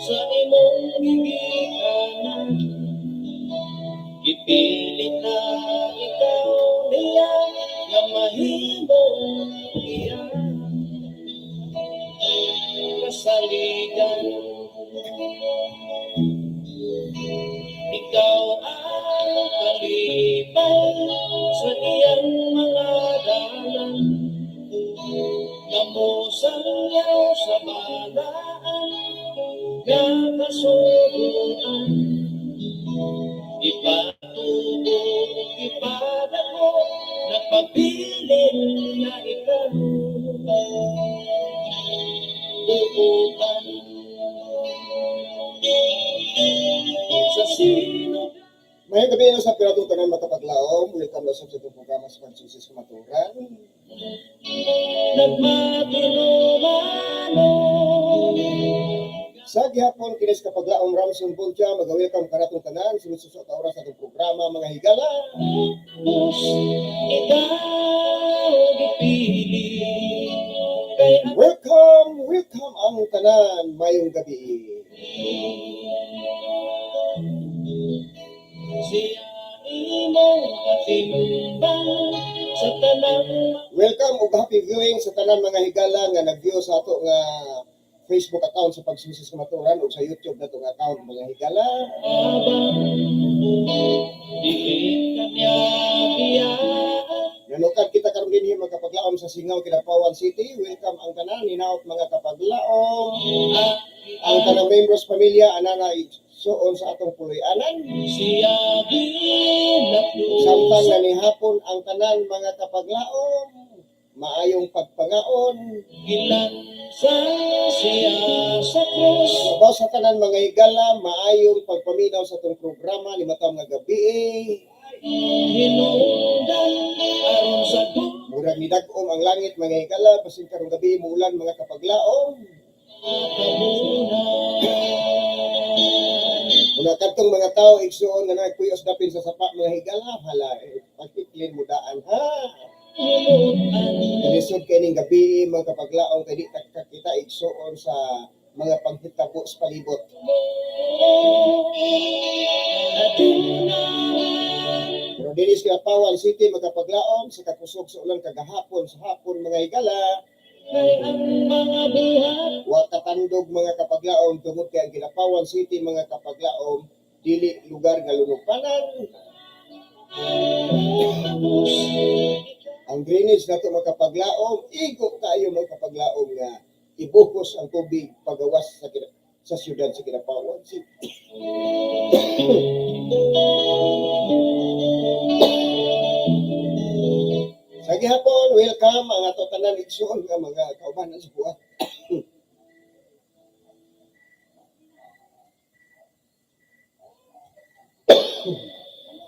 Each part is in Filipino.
sa imong gigikanan Ipilit na ikaw niya nga mahimong iyan Kasaligan Ikaw ang kalipay sa sa Pagsusis Kumaturan. Sa gihapon, kinis kapaglaom Ramson Buncha, mag-welcome ka natong tanan. Sunod-susot na oras sa programa, mga higala. Welcome, welcome ang tanan, mayong gabi. siya sa Welcome ug happy viewing sa tanan mga higala nga nag-view sa ato nga Facebook account sa Pagsusis Kumaturan ug sa YouTube na itong account mga higala. Nanukad kita karon dinhi mga kapaglaom sa Singaw, Kidapawan City. Welcome ang tanan, hinaot mga kapaglaom. Ang tanang members pamilya anana suon sa atong puloy-anan. siya Samtang nga ni hapon ang tanan mga kapaglaom. Maayong pagpangaon. Gilan sa siya sa krus Sabaw sa tanan mga higala, maayong pagpaminaw sa atong programa ni matang nga gabi. Hinungdan aron sa Murag ni dagom ang langit mga higala, basin karong gabi muulan mga kapaglaom. kabunan Muna kadtong mga tao igsuon nga nagkuyos dapin sa sapa mga higala, hala, eh, pagkiklin mo daan ha. Kalisod kay ning gabi mga kapaglaong kay di ta kita igsuon sa mga panghitabo sa palibot. Pero dili sa Pawan City mga kapaglaom sa kakusog sa ulan kagahapon sa hapon mga higala, Kay ang mga kapaglaom tungod kay ang Ginapawan City mga kapaglaom dili lugar nga lunupanan. Ang drainage nato mga kapaglaom, igo kayo mga kapaglaom nga ibukos ang tubig pagawas sa sa siyudad sa Ginapawan City. Gihapon, welcome ang ato tanan igsoon nga mga kaubanan sa buhat.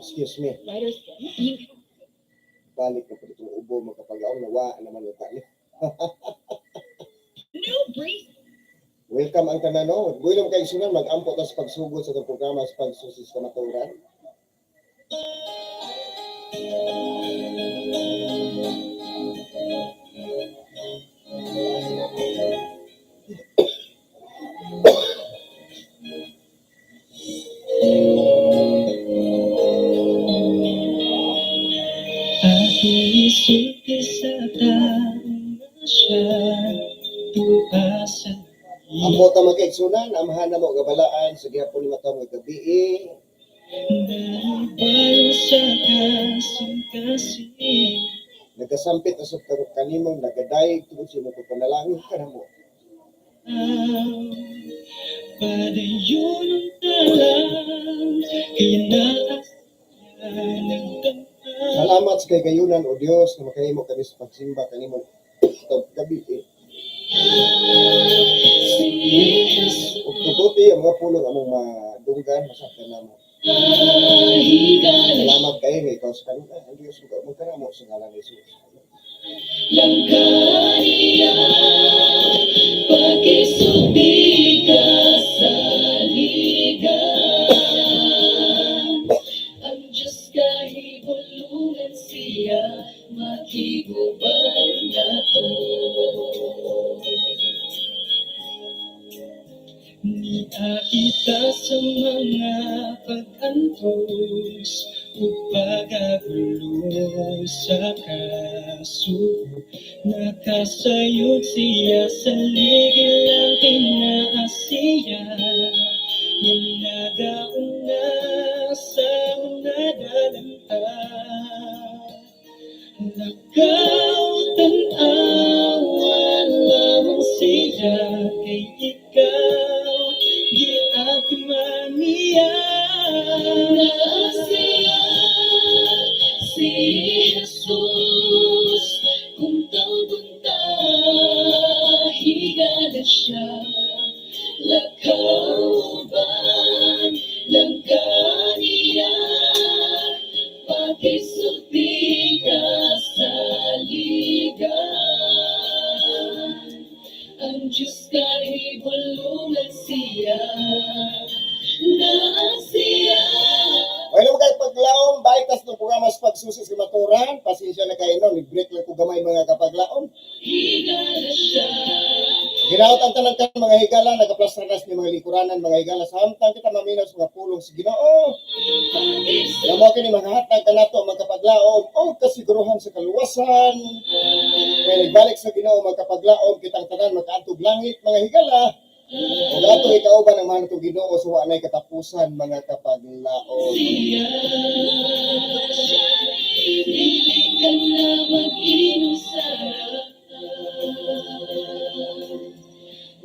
Excuse me. Balik na po itong ubo magkapagaw na wa naman yung tali. Welcome ang tanano. Builom kay sunan mag-ampo ta sa pagsugod sa itong programa sa pagsusis kamaturan. Akisulti sa siya Tukasan Ampo ta magkaigsunan, amahan na mo gabalaan sa gihapon ni matang gabi. Dahil sa kasing-kasing Nagasampit na sa kanimong nagadayeg tungod sa imong pagpanalangin ka na mo. Padayon ang talang Kinaas nagtangka Salamat sa kay gayunan o Dios na makahimo kami sa pagsimba kanimo ito gabi. Eh. Ug tuguti ang mga pulong among madunggan masaktan na mo. Salamat kayo nga ikaw sa kanila. Ang Diyos mo mo ka na mo sa ngalan ni Jesus. Langkariya Pagkisubi Iakita sa mga pag-antos o pagagulo sa kaso Nakasayod siya sa ligil ng kinaasiya Yung nagauna sa Jesus programa sa maturan, pasensya na kayo no, ni-break lang ko gamay mga kapaglaom. Ginaot ang tanan ka mga higala, nagaplastaras ni mga likuranan, mga higala, samtang kita maminaw sa mga pulong sa ginoo. Pakisulti Namo kini maghatag ka nato magkapaglaom o kasiguruhan sa kaluwasan. Kaya nagbalik sa Ginoo magkapaglaom kitang tanan makaantog langit mga higala. Ug ato ikauban ang manatong Ginoo sa wa nay katapusan mga kapaglaom. siya Dili ka na mag-inom sa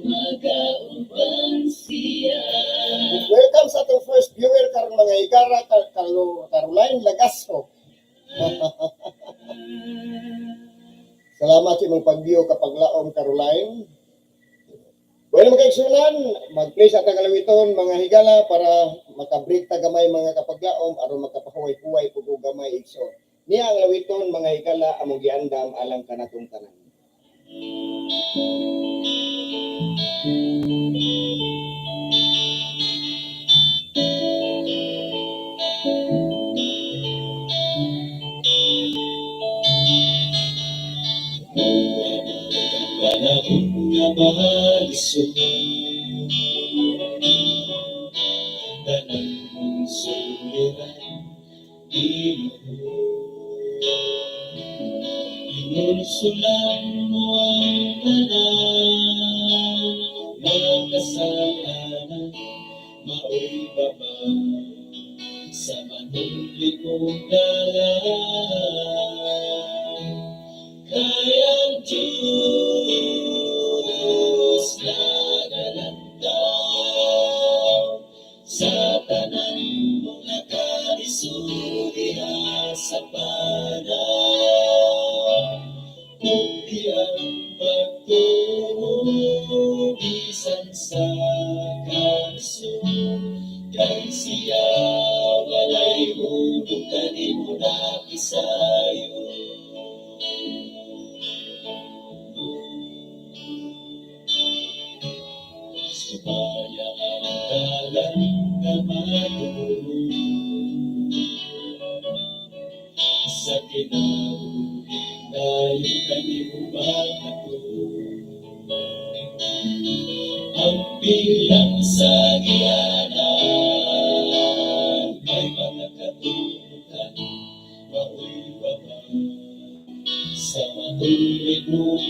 Magauban siya Welcome sa atong first viewer karon mga higara Kar- Carlo Caroline Lagaso. Salamat sa imong pag-view kapaglaom Caroline. Bueno mga kaigsunan, mag-play sa tagalawiton mga higala para makabreak ta gamay mga kapaglaom aron makapahuway-huway pud gamay igsoon. Niya ang lawiton mga higala among giandam alang kanatong tanan. Panahon nga mahalisod Tanang suliran Ginoo Inunsulan mo ang tanan Mga kasalanan Mao'y baba Sa manulit mong dalan Kayang Diyos kalisod, kay siya walay hulog kanimo na kisayo. Supaya ang dalan nga matulog Sa kinabuhi tayo kanibuang Ang bilang sa sa hilid mong.